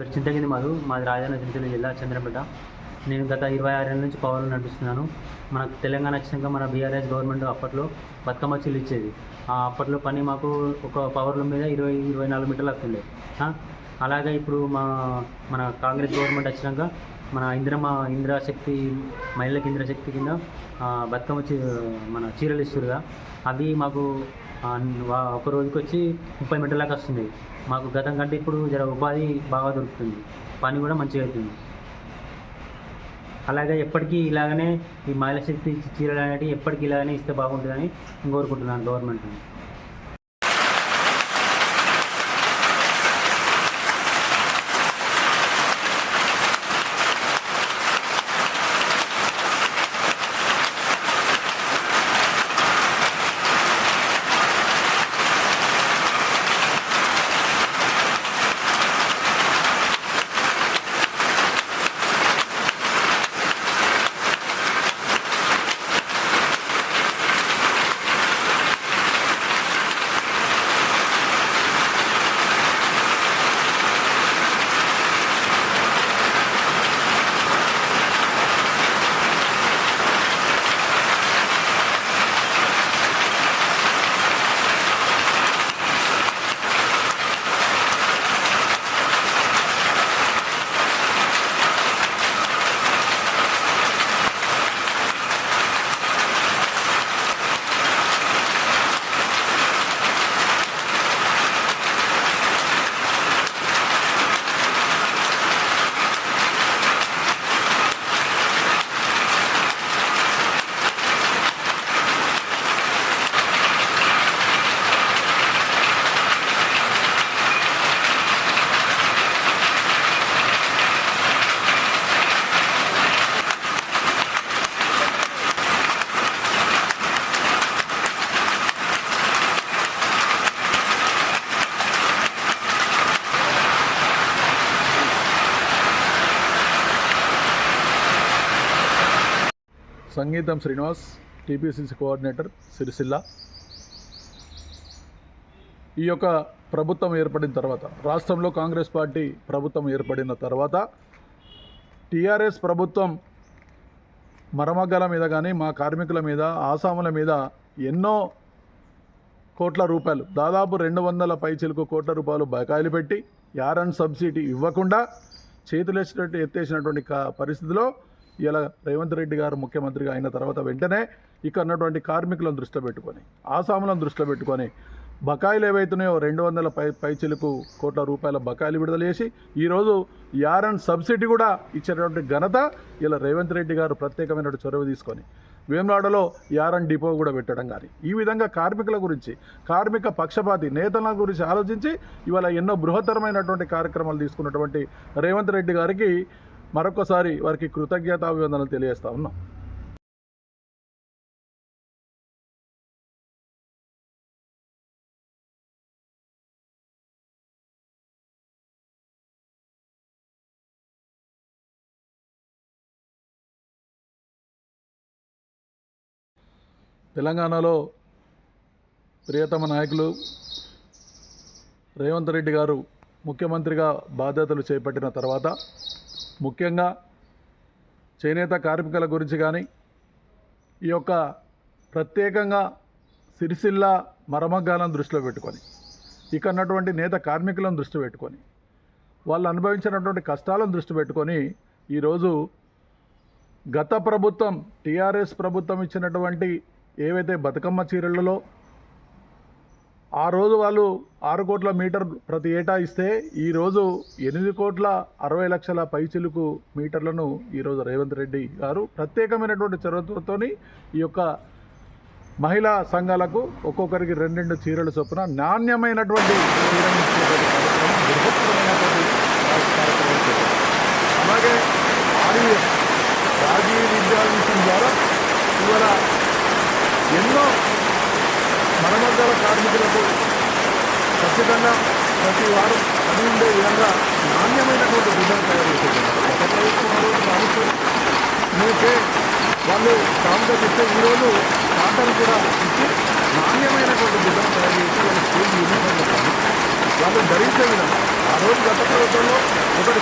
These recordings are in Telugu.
పేరు చింతగింది మాధు మాది రాజన్న సిరిసిల్ల జిల్లా చంద్రపేట. నేను గత ఇరవై ఆరు ఏళ్ళ నుంచి పవర్లో నడిపిస్తున్నాను మనకు తెలంగాణ వచ్చినాక మన బీఆర్ఎస్ గవర్నమెంట్ అప్పట్లో బతుకమ్మ చెల్లి ఇచ్చేది. ఆ అప్పట్లో పని మాకు ఒక పవర్ల మీద ఇరవై ఇరవై నాలుగు మీటర్లు వస్తుండే అలాగే ఇప్పుడు మా మన కాంగ్రెస్ గవర్నమెంట్ వచ్చినాక మన ఇంద్రమ ఇంద్రశక్తి మహిళలకు ఇంద్రశక్తి కింద బతుకమ్మ మన చీరలు ఇస్తురుగా అవి మాకు ఒక రోజుకి వచ్చి ముప్పై మీటర్ల దాకా వస్తుంది. మాకు గతం కంటే ఇప్పుడు జర ఉపాధి బాగా దొరుకుతుంది. పని కూడా మంచిగా అవుతుంది. అలాగే ఎప్పటికీ ఇలాగనే ఈ మహిళా శక్తి చీరలు అనేవి ఎప్పటికీ ఇలాగనే ఇస్తే బాగుంటుందని కోరుకుంటున్నాను గవర్నమెంట్ని. సంగీతం శ్రీనివాస్ టీపీసీసీ కోఆర్డినేటర్ సిరిసిల్ల. ఈ యొక్క ప్రభుత్వం ఏర్పడిన తర్వాత రాష్ట్రంలో కాంగ్రెస్ పార్టీ ప్రభుత్వం ఏర్పడిన తర్వాత టీఆర్ఎస్ ప్రభుత్వం మరమగ్గల మీద కానీ మా కార్మికుల మీద ఆసాముల మీద ఎన్నో కోట్ల రూపాయలు దాదాపు రెండు వందల పైచిలకు కోట్ల రూపాయలు బకాయిలు పెట్టి యారన్ సబ్సిడీ ఇవ్వకుండా చేతులేసినట్టు ఎత్తేసినటువంటి కా- పరిస్థితిలో ఇలా రేవంత్ రెడ్డి గారు ముఖ్యమంత్రిగా అయిన తర్వాత వెంటనే ఇక్కడ ఉన్నటువంటి కార్మికులను దృష్టిలో పెట్టుకొని ఆసాములను దృష్టిలో పెట్టుకొని బకాయిలు ఏవైతున్నాయో రెండు వందల పై పైచిలకు కోట్ల రూపాయల బకాయిలు విడుదల చేసి ఈరోజు యారన్ సబ్సిడీ కూడా ఇచ్చినటువంటి ఘనత ఇలా రేవంత్ రెడ్డి గారు ప్రత్యేకమైన చొరవ తీసుకొని వేమనాడలో యారన్ డిపో కూడా పెట్టడం కానీ ఈ విధంగా కార్మికుల గురించి కార్మిక పక్షపాతి నేతల గురించి ఆలోచించి ఇవాళ ఎన్నో బృహత్తరమైనటువంటి కార్యక్రమాలు తీసుకున్నటువంటి రేవంత్ రెడ్డి గారికి మరొకసారి వారికి కృతజ్ఞతాభివందనలు తెలియజేస్తా ఉన్నాం. తెలంగాణలో ప్రియతమ నాయకులు రేవంత్ రెడ్డి గారు ముఖ్యమంత్రిగా బాధ్యతలు చేపట్టిన తర్వాత ముఖ్యంగా చేనేత కార్మికుల గురించి కానీ ఈ యొక్క ప్రత్యేకంగా సిరిసిల్ల మరమగ్గాలను దృష్టిలో పెట్టుకొని ఇక్కడ ఉన్నటువంటి నేత కార్మికులను దృష్టి పెట్టుకొని వాళ్ళు అనుభవించినటువంటి కష్టాలను దృష్టి పెట్టుకొని ఈరోజు గత ప్రభుత్వం టీఆర్ఎస్ ప్రభుత్వం ఇచ్చినటువంటి ఏవైతే బతుకమ్మ చీరలలో ఆ రోజు వాళ్ళు ఆరు కోట్ల మీటర్ ప్రతి ఏటా ఇస్తే ఈరోజు ఎనిమిది కోట్ల అరవై లక్షల పైచిలుకు మీటర్లను ఈరోజు రేవంత్ రెడ్డి గారు ప్రత్యేకమైనటువంటి చొరవతో ఈ యొక్క మహిళా సంఘాలకు ఒక్కొక్కరికి రెండు రెండు చీరలు చొప్పున నాణ్యమైనటువంటి అలాగే ఆర్యఎస్ రాజీవ్ విద్యా ద్వారా ఇవాళ ఎన్నో మరమద్దల కార్మికులకు ఖచ్చితంగా ప్రతి వారం పని ఉండే విధంగా నాణ్యమైనటువంటి బిడ్డలు తయారు చేసేది ఒక ప్రభుత్వం ఆ ప్రభుత్వం. మీకే వాళ్ళు కాంగ్రెస్ ఇస్తే ఈరోజు కాంటాను కూడా ఇచ్చి నాణ్యమైనటువంటి బిడ్డలు తయారు చేసి వాళ్ళు స్కూల్ యూనిఫామ్ వాళ్ళు ధరించే విధంగా ఆ రోజు గత ప్రభుత్వంలో ఒకటి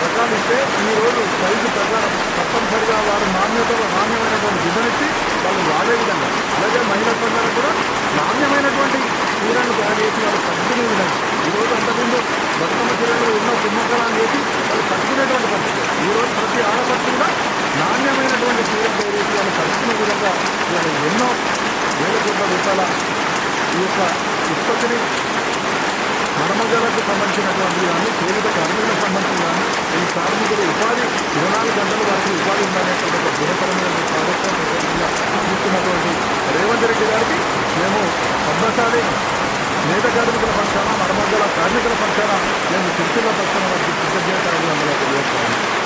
అయితే ఈరోజు సైజు ప్రకారం తప్పనిసరిగా వారు నాణ్యత నాణ్యమైనటువంటి గిన్నెనిచ్చి వాళ్ళు వాడే విధంగా అలాగే మహిళా సంఘాలకు కూడా నాణ్యమైనటువంటి చీరను తయారు చేసి వాళ్ళు కట్టుకునే విధంగా. ఈరోజు అంతకుముందు బతుకమ్మ చీరలో ఉన్న కుంభకళాలు చేసి వాళ్ళు కట్టుకునేటువంటి పరిస్థితి ఈరోజు ప్రతి ఆడపడుచు కూడా నాణ్యమైనటువంటి చీరను తయారు చేసి వాళ్ళు కట్టుకునే విధంగా వాళ్ళు ఎన్నో వేల కోట్ల రూపాయల ఈ యొక్క ఉత్పత్తిని మరమగలకు సంబంధించినటువంటి కానీ చేనేత కార్మికులకు సంబంధించి కానీ కార్మికులు ఉపాధి ఇరవై నాలుగు గంటల వరకు ఉపాధి ఉందనేటువంటి ఒక దృఢతరమైన కార్యక్రమం ప్రత్యేకంగా చూస్తున్నటువంటి రేవంత్ రెడ్డి గారికి మేము పద్మశాలి నేత కార్మికుల పక్షాన మర్మజల కార్మికుల పక్షాన మేము సిరిసిల్ల పక్షాన వారికి కృతజ్ఞతలు అందులో తెలియజేస్తాము